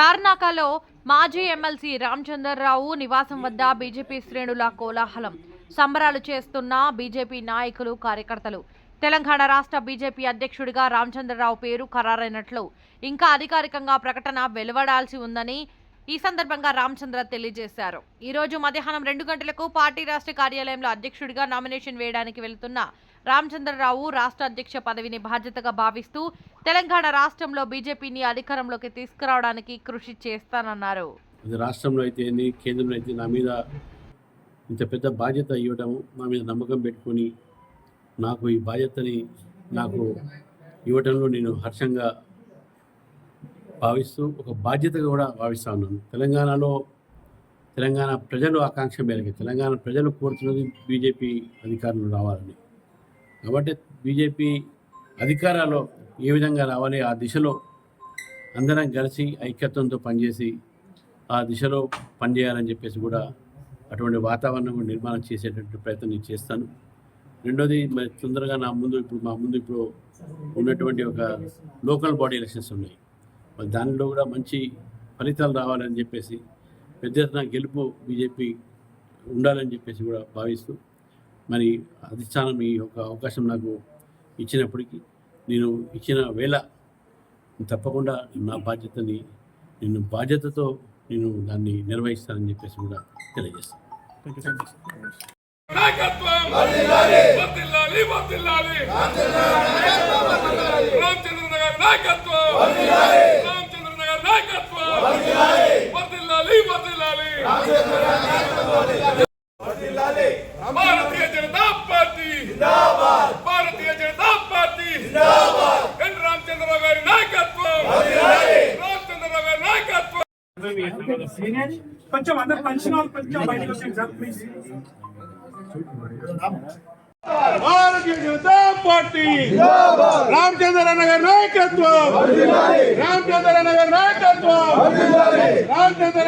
తార్నాకలో మాజీ ఎమ్మెల్సీ రామచంద్రరావు నివాసం వద్ద బీజేపీ శ్రేణుల కోలాహలం. సంబరాలు చేస్తున్న బీజేపీ నాయకులు కార్యకర్తలు. తెలంగాణ రాష్ట్ర బీజేపీ అధ్యక్షుడిగా రామచంద్రరావు పేరు ఖరారైనట్లు. ఇంకా అధికారికంగా ప్రకటన వెలువడాల్సి ఉందని ఈ సందర్భంగా రామచంద్ర తెలియజేశారు. ఈరోజు మధ్యాహ్నం రెండు గంటలకు పార్టీ రాష్ట్ర కార్యాలయంలో అధ్యక్షుడిగా నామినేషన్ వేయడానికి వెళుతున్న రామచంద్రరావు రాష్ట్ర అధ్యక్ష పదవిని బాధ్యతగా భావిస్తూ తెలంగాణ రాష్ట్రంలో బీజేపీని అధికారంలోకి తీసుకురావడానికి కృషి చేస్తానన్నారు. ఇది రాష్ట్రంలో అయితే ఏంది? కేంద్రంలో అయితే నా మీద ఇంత పెద్ద బాధ్యత ఇవ్వడం నా మీద నమ్మకం పెట్టుకొని నాకు ఈ బాధ్యతని నాకు ఇవ్వటంలో నేను హర్షంగా భావిస్తూ ఒక బాధ్యతగా కూడా భావిస్తూ ఉన్నాను. తెలంగాణలో తెలంగాణ ప్రజలు ఆకాంక్ష మేరకు. తెలంగాణ ప్రజలు కోరుతున్నది బీజేపీ అధికారంలో రావాలని. కాబట్టి బీజేపీ అధికారాల్లో ఏ విధంగా రావాలి? ఆ దిశలో అందరం కలిసి ఐక్యత్వంతో పనిచేసి ఆ దిశలో పనిచేయాలని చెప్పేసి కూడా అటువంటి వాతావరణం నిర్మాణం చేసేటటువంటి ప్రయత్నం నేను చేస్తాను. రెండోది మరి తొందరగా నా ముందు ఇప్పుడు మా ముందు ఇప్పుడు ఉన్నటువంటి ఒక లోకల్ బాడీ ఎలక్షన్స్ ఉన్నాయి. మరి దానిలో కూడా మంచి ఫలితాలు రావాలని చెప్పేసి పెద్ద ఎత్తున గెలుపు బీజేపీ ఉండాలని చెప్పేసి కూడా భావిస్తూ మరి అధిష్టానం ఈ యొక్క అవకాశం నాకు ఇచ్చినప్పటికీ నేను ఇచ్చిన వేళ తప్పకుండా నా బాధ్యతని నేను బాధ్యతతో నేను దాన్ని నిర్వహిస్తానని చెప్పేసి కూడా తెలియజేస్తాను. నాయకత్వం వర్ధిల్లాలి వర్ధిల్లాలి రామచంద్ర నగర్ నాయకత్వం రామచంద్ర నగర్ నాయకత్వం వర్ధిల్లాలి వర్ధిల్లాలి Bharatiya Janata party Bharatiya Janata party N Ramachandra Rao గారి నాయకత్వం రామచంద్రరావు గారి నాయకత్వం కొంచెం అందరు పంచిన వాళ్ళు కొంచెం బయటకు వచ్చేయండి sir please Bharatiya Janata Party. Nagar నాయకత్వం. రామచంద్ర నగర్ నాయకత్వం. రామచంద్ర